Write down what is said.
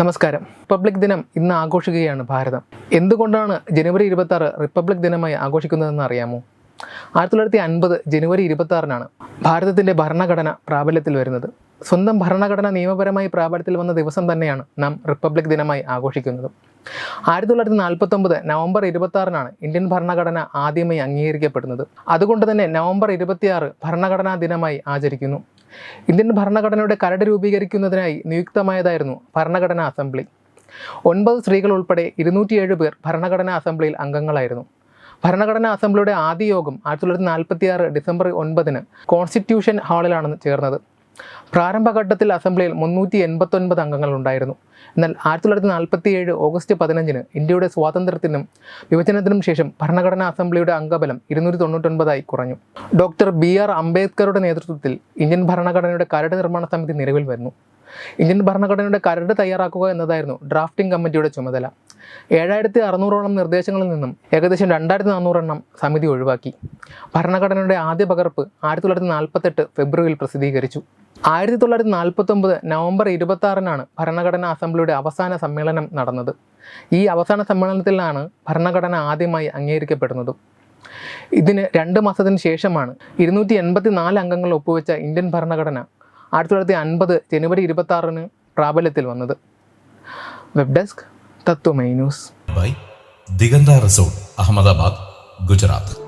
നമസ്കാരം. റിപ്പബ്ലിക് ദിനം ഇന്ന് ആഘോഷിക്കുകയാണ് ഭാരതം. എന്തുകൊണ്ടാണ് ജനുവരി ഇരുപത്തി റിപ്പബ്ലിക് ദിനമായി ആഘോഷിക്കുന്നതെന്ന് അറിയാമോ? ആയിരത്തി തൊള്ളായിരത്തി അൻപത് ജനുവരി ഇരുപത്തി ആറിനാണ് ഭാരതത്തിന്റെ ഭരണഘടന പ്രാബല്യത്തിൽ വരുന്നത്. സ്വന്തം ഭരണഘടന നിയമപരമായി പ്രാബല്യത്തിൽ വന്ന ദിവസം തന്നെയാണ് നാം റിപ്പബ്ലിക് ദിനമായി ആഘോഷിക്കുന്നത്. ആയിരത്തി തൊള്ളായിരത്തി നാൽപ്പത്തൊമ്പത് നവംബർ ഇരുപത്തി ആറിനാണ് ഇന്ത്യൻ ഭരണഘടന ആദ്യമായി അംഗീകരിക്കപ്പെടുന്നത്. അതുകൊണ്ട് തന്നെ നവംബർ ഇരുപത്തിയാറ് ഭരണഘടനാ ദിനമായി ആചരിക്കുന്നു. ഇന്ത്യൻ ഭരണഘടനയുടെ കരട് രൂപീകരിക്കുന്നതിനായി നിയുക്തമായതായിരുന്നു ഭരണഘടനാ അസംബ്ലി. ഒൻപത് സ്ത്രീകൾ ഉൾപ്പെടെ ഇരുന്നൂറ്റിയേഴ് പേർ ഭരണഘടനാ അസംബ്ലിയിൽ അംഗങ്ങളായിരുന്നു. ഭരണഘടനാ അസംബ്ലിയുടെ ആദ്യ യോഗം ആയിരത്തി തൊള്ളായിരത്തി നാൽപ്പത്തി ആറ് ഡിസംബർ ഒൻപതിന് കോൺസ്റ്റിറ്റ്യൂഷൻ ഹാളിലാണ് ചേർന്നത്. പ്രാരംഭഘട്ടത്തിൽ അസംബ്ലിയിൽ മുന്നൂറ്റി എൺപത്തൊൻപത് അംഗങ്ങൾ ഉണ്ടായിരുന്നു എന്നാൽ ആയിരത്തി തൊള്ളായിരത്തി നാൽപ്പത്തി ഏഴ് ഓഗസ്റ്റ് പതിനഞ്ചിന് ഇന്ത്യയുടെ സ്വാതന്ത്ര്യത്തിനും വിഭജനത്തിനും ശേഷം ഭരണഘടനാ അസംബ്ലിയുടെ അംഗബലം ഇരുന്നൂറ്റി തൊണ്ണൂറ്റൊൻപതായി കുറഞ്ഞു. ഡോക്ടർ ബി ആർ അംബേദ്കറുടെ നേതൃത്വത്തിൽ ഇന്ത്യൻ ഭരണഘടനയുടെ കരട് നിർമ്മാണ സമിതി നിലവിൽ വരുന്നു. ഇന്ത്യൻ ഭരണഘടനയുടെ കരട് തയ്യാറാക്കുക എന്നതായിരുന്നു ഡ്രാഫ്റ്റിംഗ് കമ്മിറ്റിയുടെ ചുമതല. ഏഴായിരത്തി അറുന്നൂറോളം നിർദ്ദേശങ്ങളിൽ നിന്നും ഏകദേശം രണ്ടായിരത്തി നാനൂറെണ്ണം സമിതി ഒഴിവാക്കി. ഭരണഘടനയുടെ ആദ്യ പകർപ്പ് ആയിരത്തി തൊള്ളായിരത്തി നാൽപ്പത്തെട്ട് ഫെബ്രുവരിയിൽ പ്രസിദ്ധീകരിച്ചു. ആയിരത്തി തൊള്ളായിരത്തി നാൽപ്പത്തൊമ്പത് നവംബർ ഇരുപത്തി ആറിനാണ് ഭരണഘടനാ അസംബ്ലിയുടെ അവസാന സമ്മേളനം നടന്നത്. ഈ അവസാന സമ്മേളനത്തിലാണ് ഭരണഘടന ആദ്യമായി അംഗീകരിക്കപ്പെടുന്നത്. ഇതിന് രണ്ട് മാസത്തിന് ശേഷമാണ് ഇരുന്നൂറ്റി എൺപത്തി നാല് അംഗങ്ങൾ ഒപ്പുവെച്ച ഇന്ത്യൻ ഭരണഘടന ആയിരത്തി തൊള്ളായിരത്തി അൻപത് ജനുവരി ഇരുപത്തി ആറിന് പ്രാബല്യത്തിൽ വന്നത്. Web desk Tatvamayi news. By. Diganta resort Ahmedabad Gujarat.